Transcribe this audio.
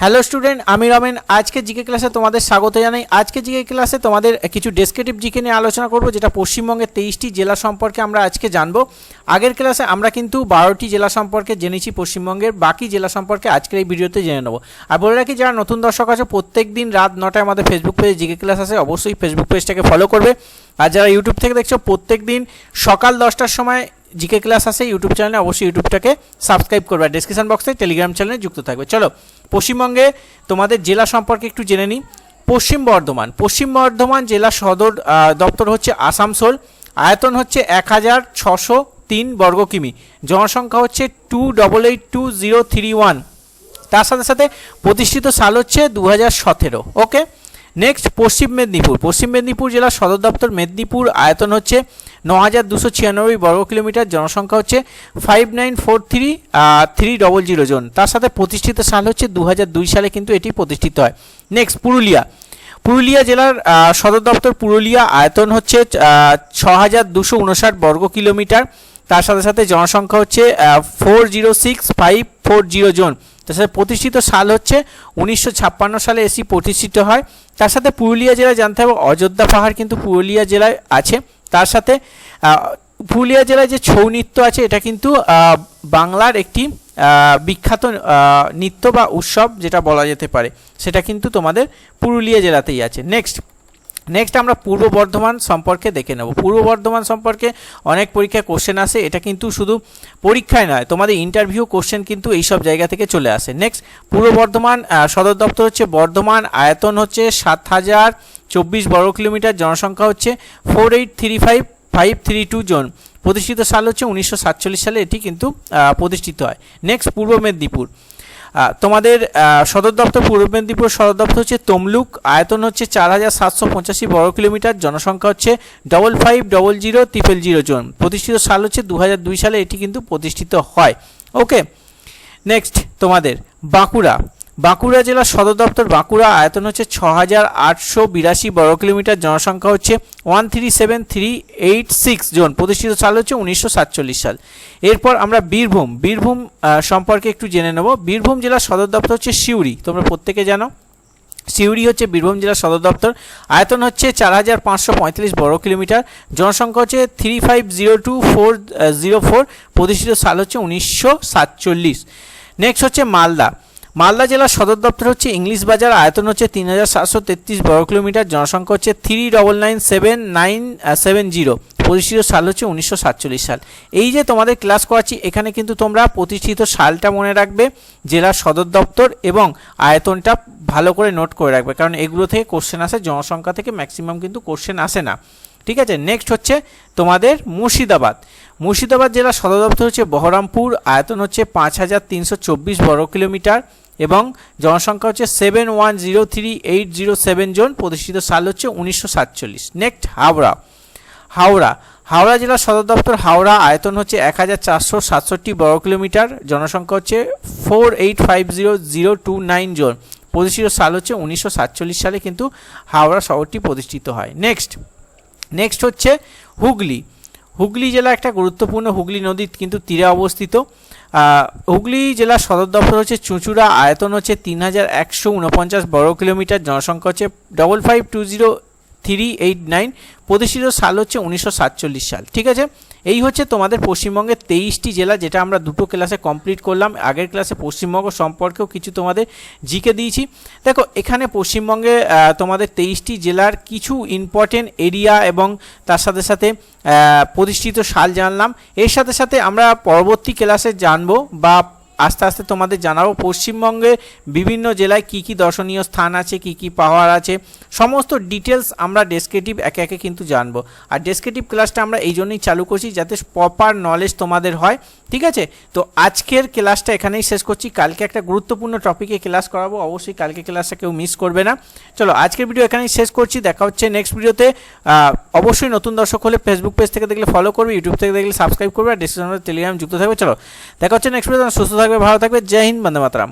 Hello student আমি রমেন। আজকে GK ক্লাসে তোমাদের স্বাগত জানাই। আজকে জিকে ক্লাসে তোমাদের কিছু ডেসক্রিপটিভ জিকে নিয়ে আলোচনা করব, যেটা পশ্চিমবঙ্গের তেইশটি জেলা সম্পর্কে আমরা আজকে জানব। আগের ক্লাসে আমরা কিন্তু বারোটি জেলা সম্পর্কে জেনেছি পশ্চিমবঙ্গের, বাকি জেলা সম্পর্কে আজকের এই ভিডিওতে জেনে নেব। আর বলে রাখি, যারা নতুন দর্শক আছে, প্রত্যেক দিন রাত নটায় আমাদের ফেসবুক পেজে জিকে ক্লাস আছে, অবশ্যই ফেসবুক পেজটাকে ফলো করবে। আর যারা ইউটিউব থেকে দেখছ, প্রত্যেক দিন সকাল দশটার সময় জিকে ক্লাস আছে, ইউটিউব চ্যানেলে অবশ্যই ইউটিউবটাকে সাবস্ক্রাইব করবে আর ডিসক্রিপশন বক্সে টেলিগ্রাম চ্যানেলে যুক্ত থাকবে। চলো, পশ্চিমবঙ্গে তোমাদের জেলা সম্পর্কে একটু জেনে নিই। পশ্চিম বর্ধমান পশ্চিম বর্ধমান জেলা সদর দপ্তর হচ্ছে আসানসোল। আয়তন হচ্ছে এক হাজার ছশো তিন বর্গ কিমি। জনসংখ্যা হচ্ছে two double eight two zero three one তার সাথে সাথে প্রতিষ্ঠিত সাল হচ্ছে দু হাজার সতেরো ওকে নেক্সট পশ্চিম মেদিনীপুর। পশ্চিম মেদিনীপুর জেলার সদর দপ্তর মেদিনীপুর আয়তন হচ্ছে ন হাজার দুশো ছিয়ানব্বই বর্গ কিলোমিটার, জনসংখ্যা হচ্ছে five nine four three three double zero জন। তার সাথে প্রতিষ্ঠিত সাল হচ্ছে দু দুই সালে কিন্তু এটি প্রতিষ্ঠিত হয়। নেক্সট পুরুলিয়া। পুরুলিয়া জেলার সদর দপ্তর পুরুলিয়া আয়তন হচ্ছে ছ হাজার দুশো উনষাট বর্গ কিলোমিটার। তার সাথে সাথে জনসংখ্যা হচ্ছে four zero six five four zero জন। সাথে প্রতিষ্ঠিত সাল হচ্ছে উনিশশো ছাপ্পান্ন সালে এসি প্রতিষ্ঠিত হয়। তার সাথে পুরুলিয়া জেলায় জানতে হবে, অযোধ্যা পাহাড় কিন্তু পুরুলিয়া জেলায় আছে। তার সাথে পুরুলিয়া জেলায় যে ছৌ নৃত্য আছে, এটা কিন্তু বাংলার একটি বিখ্যাত নৃত্য বা উৎসব, যেটা বলা যেতে পারে। সেটা কিন্তু তোমাদের পুরুলিয়া জেলাতেই আছে। নেক্সট নেক্সট আমরা পূর্ব বর্ধমান সম্পর্কে দেখে নেব। পূর্ব বর্ধমান সম্পর্কে অনেক পরীক্ষায় কোশ্চেন আসে, এটা কিন্তু শুধু পরীক্ষায় নয়, তোমাদের ইন্টারভিউ কোশ্চেন কিন্তু এই সব জায়গা থেকে চলে আসে। নেক্সট পূর্ব বর্ধমান সদর দপ্তর হচ্ছে বর্ধমান, আয়তন হচ্ছে সাত হাজার চব্বিশ বর্গ কিলোমিটার, জনসংখ্যা হচ্ছে four eight three five five three two জন। প্রতিষ্ঠিত সাল হচ্ছে উনিশশো সাতচল্লিশ সালে এটি কিন্তু প্রতিষ্ঠিত হয়। নেক্সট পূর্ব মেদিনীপুর। তোমাদের সদর দপ্তর পূর্ব মেদিনীপুর সদর দপ্তর হচ্ছে তমলুক। আয়তন হচ্ছে চার হাজার সাতশো পঁচাশি বর্গ কিলোমিটার। জনসংখ্যা হচ্ছে double five double zero triple zero জন। প্রতিষ্ঠিত সাল হচ্ছে দু দুই সালে এটি কিন্তু প্রতিষ্ঠিত হয়। ওকে নেক্সট তোমাদের, বাঁকুড়া। বাঁকুড়া জেলার সদর দপ্তর বাঁকুড়া আয়তন হচ্ছে ছ হাজার আটশো বিরাশি বর্গ কিলোমিটার, জনসংখ্যা হচ্ছে one three seven three eight six জন, প্রতিষ্ঠিত সাল হচ্ছে উনিশশো সাতচল্লিশ সাল। এরপর আমরা বীরভূম বীরভূম সম্পর্কে একটু জেনে নেব। বীরভূম জেলার সদর দপ্তর হচ্ছে সিউড়ি, তোমরা প্রত্যেকে জানো। সিউড়ি হচ্ছে বীরভূম জেলার সদর দপ্তর, আয়তন হচ্ছে চার হাজার পাঁচশো পঁয়তাল্লিশ বর্গ কিলোমিটার, জনসংখ্যা হচ্ছে three five zero two four zero four, প্রতিষ্ঠিত সাল হচ্ছে উনিশশো সাতচল্লিশ। নেক্সট হচ্ছে মালদা। মালদা জেলার সদর দপ্তর হচ্ছে ইংলিশ বাজার, আয়তন হচ্ছে তিন হাজার সাতশো তেত্রিশ বর্গ কিলোমিটার, জনসংখ্যা হচ্ছে three double nine seven nine seven zero প্রতিষ্ঠিত সাল হচ্ছে উনিশশো সাতচল্লিশ সাল। এই যে তোমাদের ক্লাস করাচ্ছি, এখানে কিন্তু তোমরা প্রতিষ্ঠিত সালটা মনে রাখবে, জেলার সদর দপ্তর এবং আয়তনটা ভালো করে নোট করে রাখবে, কারণ এগুলো থেকে কোশ্চেন আসে, জনসংখ্যা থেকে ম্যাক্সিমাম কিন্তু কোশ্চেন আসে না। ঠিক আছে? নেক্সট হচ্ছে তোমাদের মুর্শিদাবাদ। মুর্শিদাবাদ জেলার সদর দপ্তর হচ্ছে বহরমপুর, আয়তন হচ্ছে পাঁচ হাজার তিনশো চব্বিশ বর্গ কিলোমিটার এবং জনসংখ্যা হচ্ছে seven one zero three eight zero seven জন, প্রতিষ্ঠিত সাল হচ্ছে উনিশশো সাতচল্লিশ। নেক্সট হাওড়া। হাওড়া। হাওড়া জেলার সদর দপ্তর হাওড়া, আয়তন হচ্ছে এক হাজার চারশো সাতষট্টি বর্গ কিলোমিটার, জনসংখ্যা হচ্ছে four eight five zero zero two nine জন, প্রতিষ্ঠিত সাল হচ্ছে উনিশশো সাতচল্লিশ সালে কিন্তু হাওড়া শহরটি প্রতিষ্ঠিত হয়। নেক্সট নেক্সট হচ্ছে হুগলি। হুগলি জেলা একটা গুরুত্বপূর্ণ হুগলি নদীর কিন্তু তীরে অবস্থিত। হুগলি জেলার সদর দপ্তর হচ্ছে চুঁচুড়া, আয়তন হচ্ছে তিন হাজার একশো উনপঞ্চাশ বর্গ কিলোমিটার, জনসংখ্যা হচ্ছে double five two zero three eight nine প্রতিষ্ঠিত সাল হচ্ছে উনিশশো সাতচল্লিশ সাল, ঠিক আছে? এই হচ্ছে তোমাদের পশ্চিমবঙ্গের তেইশটি জেলা যেটা আমরা দুটো ক্লাসে কমপ্লিট করলাম। আগের ক্লাসে পশ্চিমবঙ্গ সম্পর্কেও কিছু তোমাদের জিকে দিয়েছি। দেখো, এখানে পশ্চিমবঙ্গে তোমাদের তেইশটি জেলার কিছু ইম্পর্টেন্ট এরিয়া এবং তার সাথে সাথে প্রতিষ্ঠিত সাল জানলাম। এর সাথে সাথে আমরা পরবর্তী ক্লাসে জানব বা আস্তে আস্তে তোমাদের জানাব, পশ্চিমবঙ্গে বিভিন্ন জেলায় কি কি দর্শনীয় স্থান আছে, কি কি পাহাড় আছে, সমস্ত ডিটেলস আমরা ডেসক্রিপটিভ একে একে কিন্তু জানব। আর ডেসক্রিপটিভ ক্লাসটা আমরা এই জন্যই চালু করছি যাতে প্রপার নলেজ তোমাদের হয়, ঠিক আছে? তো আজকের ক্লাসটা এখানেই শেষ করছি। কালকে একটা গুরুত্বপূর্ণ টপিকে ক্লাস করাবো, অবশ্যই কালকে ক্লাসটা কেউ মিস করবে না। চলো, আজকের ভিডিও এখানেই শেষ করছি। দেখা হচ্ছে নেক্সট ভিডিওতে অবশ্যই নতুন দর্শক হলে ফেসবুক পেজ থেকে দেখলে ফলো করবে ইউটিউব থেকে দেখলে সাবস্ক্রাইব করবে, আর ডিসক্রিপশনে টেলিগ্রাম যুক্ত থাকবে। চলো, দেখা হচ্ছে নেক্সট সুস্থ থাকবে, ভালো থাকবে, জয় হিন্দ, বন্দে মাতরাম।